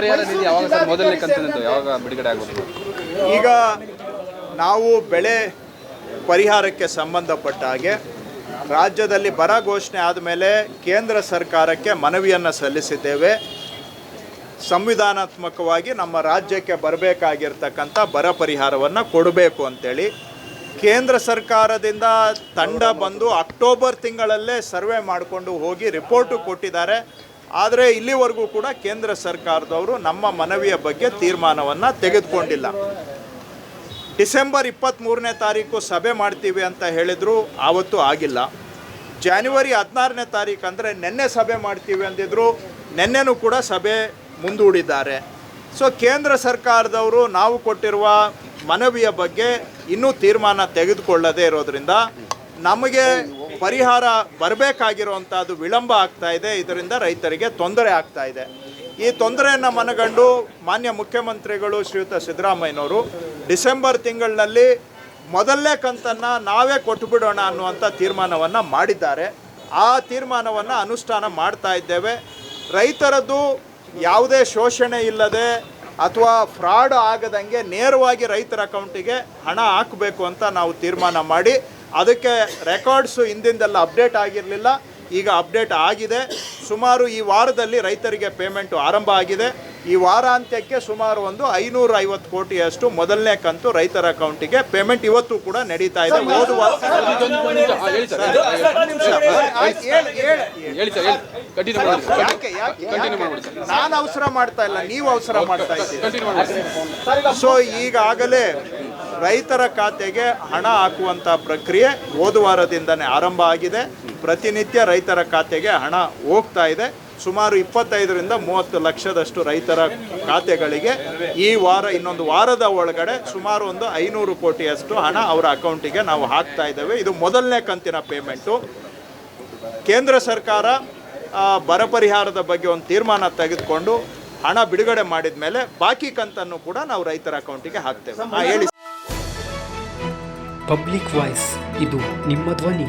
ಪರಿಹಾರ ನಿಧಿ ಯಾವಾಗ ಸರ್? ಮೊದಲನೇ ಕಂತಿನಂತು ಯಾವಾಗ ಬಿಡುಗಡೆ ಆಗೋದು? ಈಗ ನಾವು ಬೆಳೆ ಪರಿಹಾರಕ್ಕೆ ಸಂಬಂಧಪಟ್ಟ ಹಾಗೆ ರಾಜ್ಯದಲ್ಲಿ ಬರ ಘೋಷಣೆ ಆದಮೇಲೆ ಕೇಂದ್ರ ಸರ್ಕಾರಕ್ಕೆ ಮನವಿಯನ್ನು ಸಲ್ಲಿಸಿದ್ದೇವೆ. ಸಂವಿಧಾನಾತ್ಮಕವಾಗಿ ನಮ್ಮ ರಾಜ್ಯಕ್ಕೆ ಬರಬೇಕಾಗಿರ್ತಕ್ಕಂಥ ಬರ ಪರಿಹಾರವನ್ನು ಕೊಡಬೇಕು ಅಂತೇಳಿ ಕೇಂದ್ರ ಸರ್ಕಾರದಿಂದ ತಂಡ ಬಂದು ಅಕ್ಟೋಬರ್ ತಿಂಗಳಲ್ಲೇ ಸರ್ವೆ ಮಾಡಿಕೊಂಡು ಹೋಗಿ ರಿಪೋರ್ಟು ಕೊಟ್ಟಿದ್ದಾರೆ. ಆದರೆ ಇಲ್ಲಿವರೆಗೂ ಕೂಡ ಕೇಂದ್ರ ಸರ್ಕಾರದವರು ನಮ್ಮ ಮನವಿಯ ಬಗ್ಗೆ ತೀರ್ಮಾನವನ್ನು ತೆಗೆದುಕೊಂಡಿಲ್ಲ. ಡಿಸೆಂಬರ್ ಇಪ್ಪತ್ತ್ಮೂರನೇ ತಾರೀಕು ಸಭೆ ಮಾಡ್ತೀವಿ ಅಂತ ಹೇಳಿದ್ರು, ಆವತ್ತು ಆಗಿಲ್ಲ. ಜಾನ್ವರಿ ಹದಿನಾರನೇ ತಾರೀಕು ಅಂದರೆ ನಿನ್ನೆ ಸಭೆ ಮಾಡ್ತೀವಿ ಅಂದಿದ್ರು, ನಿನ್ನೆನೂ ಕೂಡ ಸಭೆ ಮುಂದೂಡಿದ್ದಾರೆ. ಸೊ ಕೇಂದ್ರ ಸರ್ಕಾರದವರು ನಾವು ಕೊಟ್ಟಿರುವ ಮನವಿಯ ಬಗ್ಗೆ ಇನ್ನೂ ತೀರ್ಮಾನ ತೆಗೆದುಕೊಳ್ಳದೇ ಇರೋದರಿಂದ ನಮಗೆ ಪರಿಹಾರ ಬರಬೇಕಾಗಿರುವಂಥದ್ದು ವಿಳಂಬ ಆಗ್ತಾ ಇದೆ. ಇದರಿಂದ ರೈತರಿಗೆ ತೊಂದರೆ ಆಗ್ತಾ ಇದೆ. ಈ ತೊಂದರೆಯನ್ನು ಮನಗಂಡು ಮಾನ್ಯ ಮುಖ್ಯಮಂತ್ರಿಗಳು ಶ್ರೀಯುತ ಸಿದ್ದರಾಮಯ್ಯನವರು ಡಿಸೆಂಬರ್ ತಿಂಗಳಿನಲ್ಲಿ ಮೊದಲನೇ ಕಂತನ್ನು ನಾವೇ ಕೊಟ್ಟುಬಿಡೋಣ ಅನ್ನುವಂಥ ತೀರ್ಮಾನವನ್ನು ಮಾಡಿದ್ದಾರೆ. ಆ ತೀರ್ಮಾನವನ್ನು ಅನುಷ್ಠಾನ ಮಾಡ್ತಾ ಇದ್ದೇವೆ. ರೈತರದ್ದು ಯಾವುದೇ ಶೋಷಣೆ ಇಲ್ಲದೆ ಅಥವಾ ಫ್ರಾಡ್ ಆಗದಂಗೆ ನೇರವಾಗಿ ರೈತರ ಅಕೌಂಟಿಗೆ ಹಣ ಹಾಕಬೇಕು ಅಂತ ನಾವು ತೀರ್ಮಾನ ಮಾಡಿ ಅದಕ್ಕೆ ರೆಕಾರ್ಡ್ಸು ಹಿಂದಿಂದೆಲ್ಲ ಅಪ್ಡೇಟ್ ಆಗಿರಲಿಲ್ಲ ಈಗ ಅಪ್ಡೇಟ್ ಆಗಿದೆ ಸುಮಾರು ಈ ವಾರದಲ್ಲಿ ರೈತರಿಗೆ ಪೇಮೆಂಟು ಆರಂಭ ಆಗಿದೆ ಈ ವಾರಾಂತ್ಯಕ್ಕೆ ಸುಮಾರು ಒಂದು ಐನೂರ ಐವತ್ತು ಕೋಟಿಯಷ್ಟು ಮೊದಲನೇ ಕಂತು ರೈತರ ಅಕೌಂಟಿಗೆ ಪೇಮೆಂಟ್ ಇವತ್ತು ಕೂಡ ನಡೀತಾ ಇದೆ ಓದುವ ಹೇಳಿ ಸರ್ ಹೇಳಿ, ಹೇಳಿ. ಹೇಳಿ ಸರ್ ಹೇಳಿ. ಕಂಟಿನ್ಯೂ ಮಾಡಿ ಯಾಕೆ ಯಾಕೆ ಕಂಟಿನ್ಯೂ ಮಾಡ್ಬಿಡಿ ನಾನು ಅವಸರ ಮಾಡ್ತಾ ಇಲ್ಲ ನೀವು ಅವಸರ ಮಾಡ್ತಾ ಇದ್ದೀರಿ. ಸೊ ಈಗಾಗಲೇ ರೈತರ ಖಾತೆಗೆ ಹಣ ಹಾಕುವಂಥ ಪ್ರಕ್ರಿಯೆ ಹೋದ ವಾರದಿಂದನೇ ಆರಂಭ ಆಗಿದೆ. ಪ್ರತಿನಿತ್ಯ ರೈತರ ಖಾತೆಗೆ ಹಣ ಹೋಗ್ತಾ ಇದೆ. ಸುಮಾರು ಇಪ್ಪತ್ತೈದರಿಂದ ಮೂವತ್ತು ಲಕ್ಷದಷ್ಟು ರೈತರ ಖಾತೆಗಳಿಗೆ ಈ ವಾರ ಇನ್ನೊಂದು ವಾರದ ಒಳಗಡೆ ಸುಮಾರು ಒಂದು ಐನೂರು ಕೋಟಿಯಷ್ಟು ಹಣ ಅವರ ಅಕೌಂಟಿಗೆ ನಾವು ಹಾಕ್ತಾ ಇದ್ದೇವೆ. ಇದು ಮೊದಲನೇ ಕಂತಿನ ಪೇಮೆಂಟು ಕೇಂದ್ರ ಸರ್ಕಾರ ಬರ ಪರಿಹಾರದ ಬಗ್ಗೆ ಒಂದು ತೀರ್ಮಾನ ತೆಗೆದುಕೊಂಡು ಹಣ ಬಿಡುಗಡೆ ಮಾಡಿದ ಮೇಲೆ ಬಾಕಿ ಕಂತನ್ನು ಕೂಡ ನಾವು ರೈತರ ಅಕೌಂಟಿಗೆ ಹಾಕ್ತೇವೆ. ಹೇಳಿ. ಪಬ್ಲಿಕ್ ವಾಯ್ಸ್, ಇದು ನಿಮ್ಮ ಧ್ವನಿ.